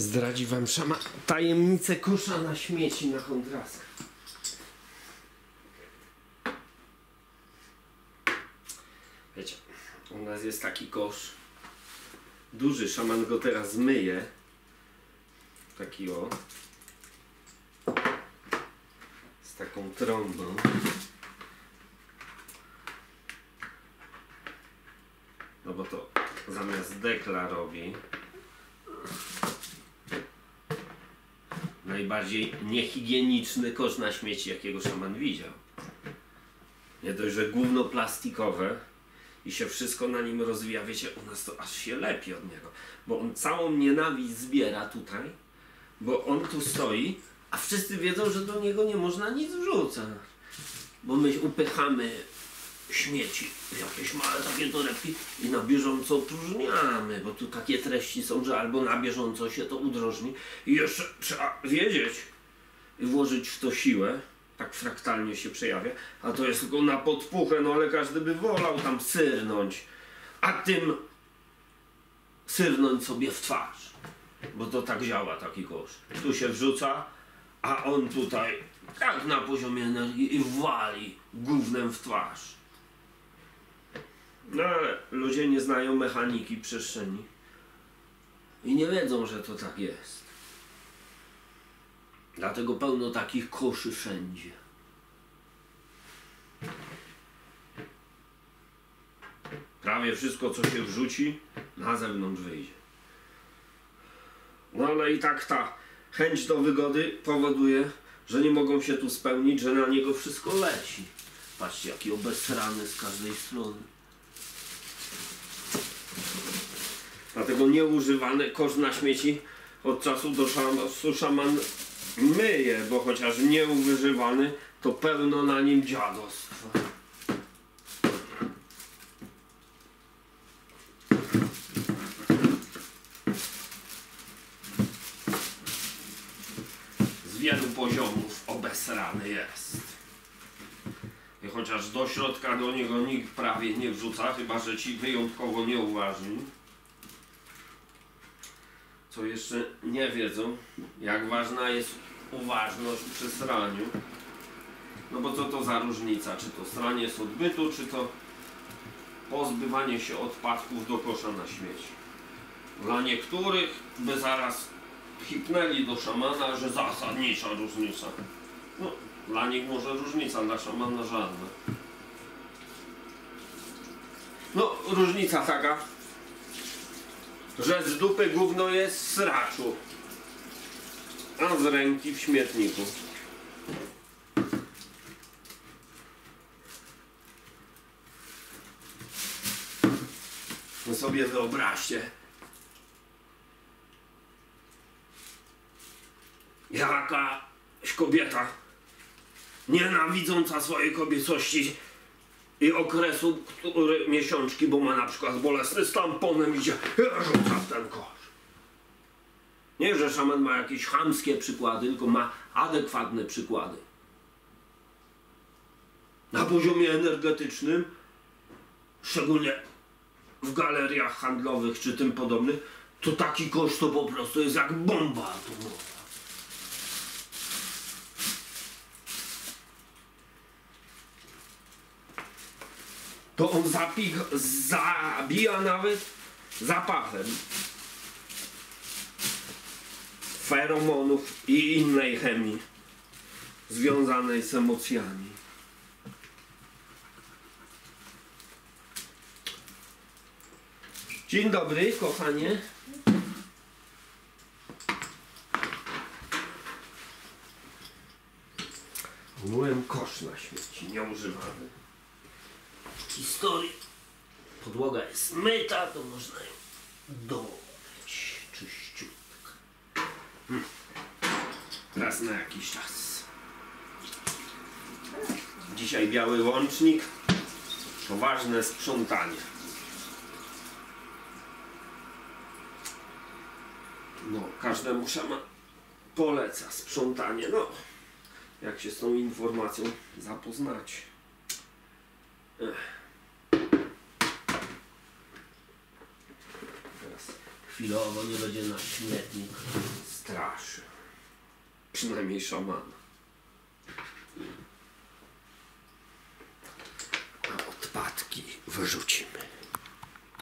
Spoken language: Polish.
zdradzi wam szama tajemnicę kosza na śmieci na kontrasach. Wiecie, u nas jest taki kosz duży, szaman go teraz myje. Taki o. Z taką trąbą. No bo to zamiast dekla robi. Najbardziej niehigieniczny kosz na śmieci, jakiego szaman widział. Nie dość, że gówno plastikowe i się wszystko na nim rozwija. Wiecie, u nas to aż się lepi od niego. Bo on całą nienawiść zbiera tutaj, bo on tu stoi, a wszyscy wiedzą, że do niego nie można nic wrzucać. Bo my upychamy śmieci, jakieś małe takie torebki i na bieżąco opróżniamy, bo tu takie treści są, że albo na bieżąco się to udrożni i jeszcze trzeba wiedzieć i włożyć w to siłę, tak fraktalnie się przejawia, a to jest tylko na podpuchę, no ale każdy by wolał tam syrnąć, a tym syrnąć sobie w twarz, bo to tak działa taki kosz. Tu się wrzuca, a on tutaj tak na poziomie energii i wali gównem w twarz. No ale ludzie nie znają mechaniki przestrzeni i nie wiedzą, że to tak jest. Dlatego pełno takich koszy wszędzie. Prawie wszystko, co się wrzuci, na zewnątrz wyjdzie. No ale i tak ta chęć do wygody powoduje, że nie mogą się tu spełnić, że na niego wszystko leci. Patrzcie, jaki obesrany z każdej strony. Dlatego nieużywany kosz na śmieci od czasu do czasu szaman myje, bo chociaż nieużywany, to pełno na nim dziadostwa. Z wielu poziomów obesrany jest. I chociaż do środka do niego nikt prawie nie wrzuca, chyba że ci wyjątkowo nieuważni, co jeszcze nie wiedzą, jak ważna jest uważność przy sraniu. No bo co to za różnica? Czy to sranie z odbytu, czy to pozbywanie się odpadków do kosza na śmieci. Dla niektórych by zaraz hipnęli do szamana, że zasadnicza różnica. No, dla nich może różnica, dla szamana żadna. No, różnica taka, że z dupy gówno jest w sraczu, a z ręki w śmietniku. No sobie wyobraźcie, jakaś kobieta nienawidząca swojej kobiecości i okresu, który miesiączki, bo ma na przykład bolesny z tamponem idzie, rzuca w ten kosz. Nie, że szaman ma jakieś chamskie przykłady, tylko ma adekwatne przykłady. Na poziomie energetycznym, szczególnie w galeriach handlowych czy tym podobnych, to taki kosz to po prostu jest jak bomba atomowa. To on zapich, zabija nawet zapachem feromonów i innej chemii związanej z emocjami. Dzień dobry, kochanie. Umyłem kosz na śmieci, nieużywany historii. Podłoga jest myta, to można ją domyć czyściutka. Hmm. Raz na jakiś czas. Dzisiaj biały łącznik. Poważne sprzątanie. No, każdemu szama poleca sprzątanie. No, jak się z tą informacją zapoznać. Ech. Chwilowo nie będzie na śmietnik straszy. Przynajmniej szamana. A odpadki wyrzucimy.